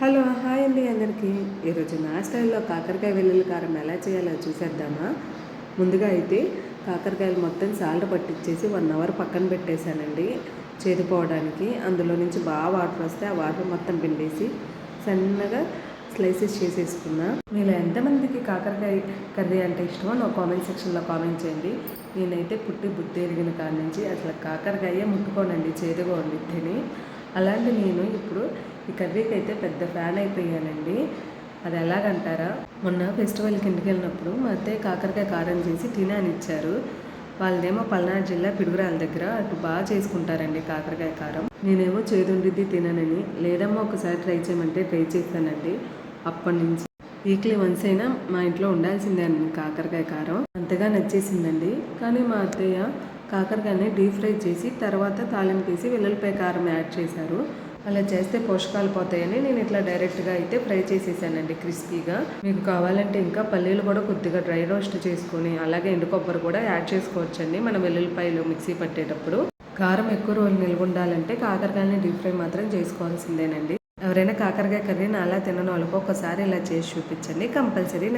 Hello hi అండి అందరికీ. ఈరోజు నా స్టైల్లో కాకరకాయ వెల్లుల్లి కారం ఎలా చేయాలో చూసేద్దామా? ముందుగా అయితే కాకరకాయలు మొత్తం సాల్ట్ పట్టించేసి వన్ అవర్ పక్కన పెట్టేశానండి. చేదుపోవడానికి అందులో నుంచి బాగా వాటర్ వస్తే ఆ వాటర్ మొత్తం పిండేసి సన్నగా స్లైసెస్ చేసేసుకున్నా. మీరు ఎంతమందికి కాకరకాయ కర్రీ అంటే ఇష్టమో నా కామెంట్ సెక్షన్లో కామెంట్ చేయండి. నేనైతే పుట్టి బుద్ధి ఎరిగిన కాడి నుంచి అసలు కాకరకాయ ముట్టుకోనండి చేదుగా ఉండి తిని అలాంటి నేను ఇప్పుడు ఈ కర్రీకి అయితే పెద్ద ఫ్యాన్ అయిపోయానండి. అది ఎలాగంటారా? మొన్న ఫెస్టివల్కి ఇంటికి వెళ్ళినప్పుడు మా అత్తయ్య కాకరకాయ కారం చేసి తినాని ఇచ్చారు. వాళ్ళదేమో పల్నాడు జిల్లా పిడుగురాల దగ్గర అటు బాగా చేసుకుంటారండి కాకరకాయ కారం. నేనేమో చేదుండిద్ది తిననని లేదమ్మా ఒకసారి ట్రై చేయమంటే ట్రై చేస్తానండి అప్పటి నుంచి వీక్లీ వన్స్ అయినా మా ఇంట్లో ఉండాల్సిందే అండి కాకరకాయ కారం. అంతగా నచ్చేసిందండి. కానీ మా అత్తయ్య కాకరకాయని డీప్ ఫ్రై చేసి తర్వాత తాలింపు వెల్లుల్లిపాయ కారం యాడ్ చేశారు. అలా చేస్తే పోషకాలు పోతాయని నేను ఇట్లా డైరెక్ట్గా అయితే ఫ్రై చేసేసానండి క్రిస్పీగా. మీకు కావాలంటే ఇంకా పల్లీలు కూడా కొద్దిగా డ్రై రోస్ట్ చేసుకొని అలాగే ఎండు కొబ్బరి కూడా యాడ్ చేసుకోవచ్చండి మనం వెల్లుల్లిపాయలు మిక్సీ పట్టేటప్పుడు. కారం ఎక్కువ రోజులు నిల్వ ఉండాలంటే కాకరకాయని డీప్ ఫ్రై మాత్రం చేసుకోవాల్సిందేనండి. ఎవరైనా కాకరకాయ కర్రీని అలా తినని వాళ్ళకి ఒకసారి ఇలా చేసి చూపించండి. కంపల్సరీ